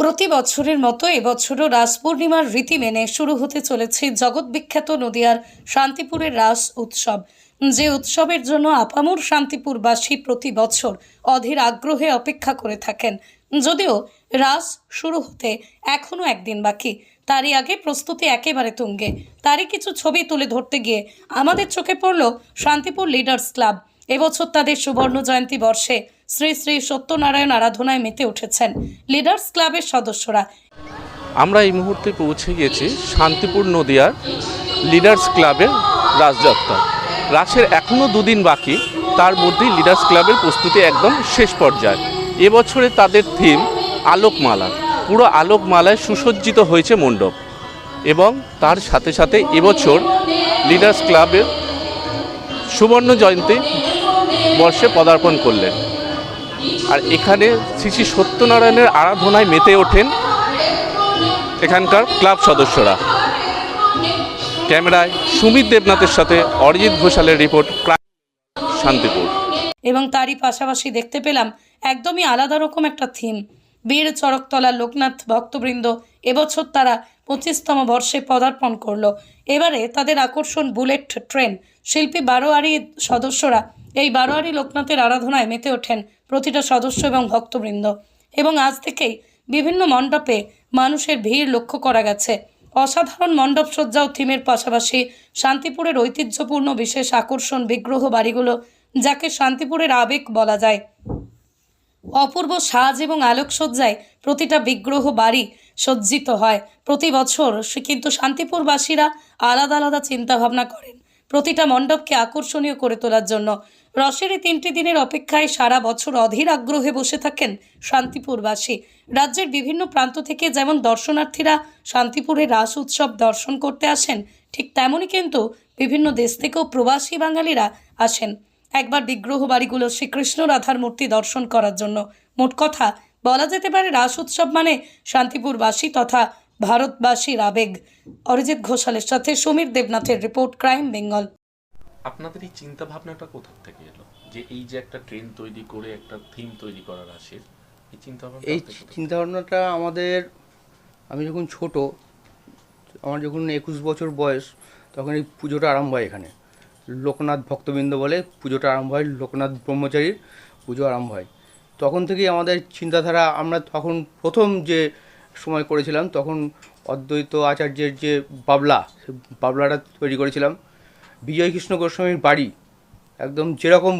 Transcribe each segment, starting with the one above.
প্রতি বছরের মতো এবছরও রাস পূর্ণিমার রীতি মেনে শুরু হতে চলেছে জগৎ বিখ্যাত নদিয়ার শান্তিপুরের রাস উৎসব। যে উৎসবের জন্য আপামর শান্তিপুরবাসী প্রতি বছর অধীর আগ্রহে অপেক্ষা করে থাকেন। যদিও রাস শুরু হতে এখনও একদিন বাকি। তারই আগে প্রস্তুতি একেবারে তুঙ্গে। তারই কিছু ছবি তুলে ধরতে গিয়ে আমাদের চোখে পড়ল শান্তিপুর লিডার্স ক্লাব। এবছর তাদের সুবর্ণ জয়ন্তী বর্ষে শ্রী শ্রী সত্যনারায়ণ আরাধনায় মেতে উঠেছেন লিডার্স ক্লাবের সদস্যরা। আমরা এই মুহূর্তে পৌঁছে গেছি শান্তিপুর নদিয়ার লিডার্স ক্লাবের রাসযাত্রা রাসের এখনও দুদিন বাকি, তার মধ্যেই লিডার্স ক্লাবের প্রস্তুতি একদম শেষ পর্যায়ে। এবছরে তাদের থিম আলোকমালা। পুরো আলোকমালায় সুসজ্জিত হয়েছে মণ্ডপ। এবং তার সাথে সাথে এবছর লিডার্স ক্লাবের সুবর্ণ জয়ন্তী বর্ষে পদার্পণ করলেন। আর এখানে শ্রী শ্রী সত্যনারায়ণের আরাধনায় মেতে ওঠেন এখানকার ক্লাব সদস্যরা। ক্যামেরায় সুমিত দেবনাথের সাথে অরিজিৎ ঘোষালের রিপোর্ট শান্তিপুর। এবং তারই পাশাপাশি দেখতে পেলাম একদমই আলাদা রকম একটা থিম। বীর চরকতলা লোকনাথ ভক্তবৃন্দ এবছর তারা পঁচিশতম বর্ষে পদার্পণ করল। এবারে তাদের আকর্ষণ বুলেট ট্রেন। শিল্পী বারোয়ারি সদস্যরা এই বারোয়ারি লোকনাথের আরাধনায় মেতে ওঠেন প্রতিটা সদস্য এবং ভক্তবৃন্দ। এবং আজ থেকেই বিভিন্ন মণ্ডপে মানুষের ভিড় লক্ষ্য করা গেছে। অসাধারণ মণ্ডপ সজ্জা ও থিমের পাশাপাশি শান্তিপুরের ঐতিহ্যপূর্ণ বিশেষ আকর্ষণ বিগ্রহ বাড়িগুলো, যাকে শান্তিপুরের আবেগ বলা যায়। অপূর্ব সাজ এবং আলোকসজ্জায় প্রতিটা বিগ্রহ বাড়ি সজ্জিত হয়। প্রতি বছর কিন্তু শান্তিপুরবাসীরা আলাদা আলাদা চিন্তাভাবনা করেন। প্রতিটা মণ্ডপকে আকর্ষণীয় করে তোলার জন্য। রসের এই তিনটি দিনের অপেক্ষায় সারা বছর অধীর আগ্রহে বসে থাকেন শান্তিপুরবাসী। রাজ্যের বিভিন্ন প্রান্ত থেকে যেমন দর্শনার্থীরা শান্তিপুরে রাস উৎসব দর্শন করতে আসেন, ঠিক তেমনই কিন্তু বিভিন্ন দেশ থেকেও প্রবাসী বাঙালিরা আসেন। একবার বিগ্রহ বাড়িগুলো শ্রীকৃষ্ণ রাধার মূর্তি দর্শন করার জন্য। মোট কথা, বলা যেতে পারে রাস উৎসব মানে শান্তিপুরবাসী তথা ভারতবাসীর আবেগ। অরিজিৎ ঘোষালের সাথে সমীর দেবনাথের রিপোর্ট ক্রাইম বেঙ্গল। আপনাদের এই চিন্তা ভাবনাটা কোথা থেকে এলো? যে এই যে একটা ট্রেন তৈরি করে একটা থিম তৈরি করার আসে এই চিন্তা ভাবনা এই চিন্তাভাবনাটা আমাদের আমি যখন ছোট আমার যখন একুশ বছর বয়স তখন এই পুজোটা আরম্ভ হয় এখানে। লোকনাথ ভক্তবৃন্দ বলে পুজোটা আরম্ভ হয় লোকনাথ ব্রহ্মচারীর পুজো আরম্ভ হয়। তখন থেকেই আমাদের চিন্তাধারা আমরা তখন প্রথম যে সময় করেছিলাম, তখন অদ্বৈত আচার্যের যে বাবলা সে বাবলাটা তৈরি করেছিলাম। বিজয় কৃষ্ণ গোস্বামীর বাড়ি, একদম যেরকম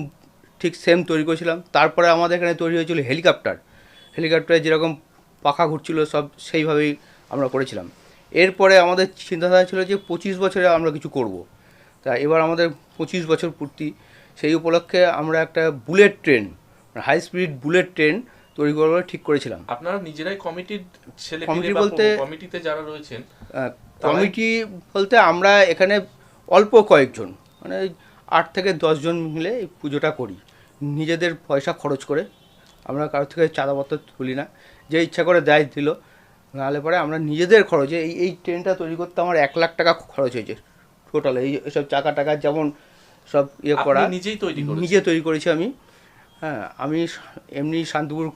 ঠিক সেম তৈরি করেছিলাম। তারপরে আমাদের এখানে তৈরি হয়েছিল হেলিকপ্টার। হেলিকপ্টারে যেরকম পাখা ঘুরছিল, সব সেইভাবেই আমরা করেছিলাম। এরপরে আমাদের চিন্তাধারা ছিল যে পঁচিশ বছরে আমরা কিছু করব। তা এবার আমাদের পঁচিশ বছর পূর্তি। সেই উপলক্ষে আমরা একটা bullet train high speed bullet train তৈরি করবার ঠিক করেছিলাম। আপনারা নিজেরাই কমিটির ছেলে কমিটি বলতে- কমিটিতে যারা রয়েছেন কমিটি বলতে আমরা এখানে অল্প কয়েকজন মানে আট থেকে দশজন মিলে এই পুজোটা করি। নিজেদের পয়সা খরচ করে আমরা কারোর থেকে চাঁদাপত্র তুলি না। যে ইচ্ছা করে দেয় দিল নাহলে পরে আমরা নিজেদের খরচে এই এই ট্রেনটা তৈরি করতে আমার এক লাখ টাকা খরচ হয়েছে টোটাল এই এসব চাকা টাকা যেমন সব ইয়ে করা নিজেই তৈরি নিজে তৈরি করেছি আমি। হ্যাঁ আমি এমনি শান্তিপুর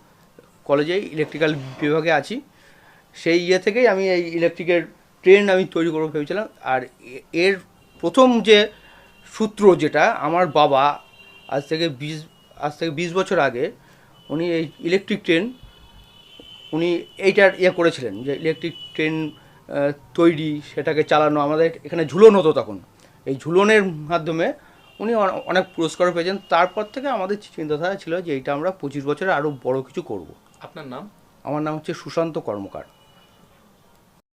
কলেজে ইলেকট্রিক্যাল বিভাগে আছি। সেই ইয়ে থেকেই আমি এই ইলেকট্রিকের ট্রেন আমি তৈরি করব ভেবেছিলাম। আর এর প্রথম যে সূত্র যেটা, আমার বাবা আজ থেকে বিশ, আজ থেকে বিশ বছর আগে উনি এই ইলেকট্রিক ট্রেন উনি এইটার ইয়ে করেছিলেন যে ইলেকট্রিক ট্রেন তৈরি, সেটাকে চালানো, আমাদের এখানে ঝুলন হতো তখন। এই ঝুলনের মাধ্যমে উনি অনেক পুরস্কার পেয়েছেন। তারপর থেকে আমাদের চিন্তাধারা ছিল যে এইটা আমরা পঁচিশ বছরে আরও বড় কিছু করব। আপনার নাম? আমার নাম হচ্ছে সুশান্ত কর্মকার।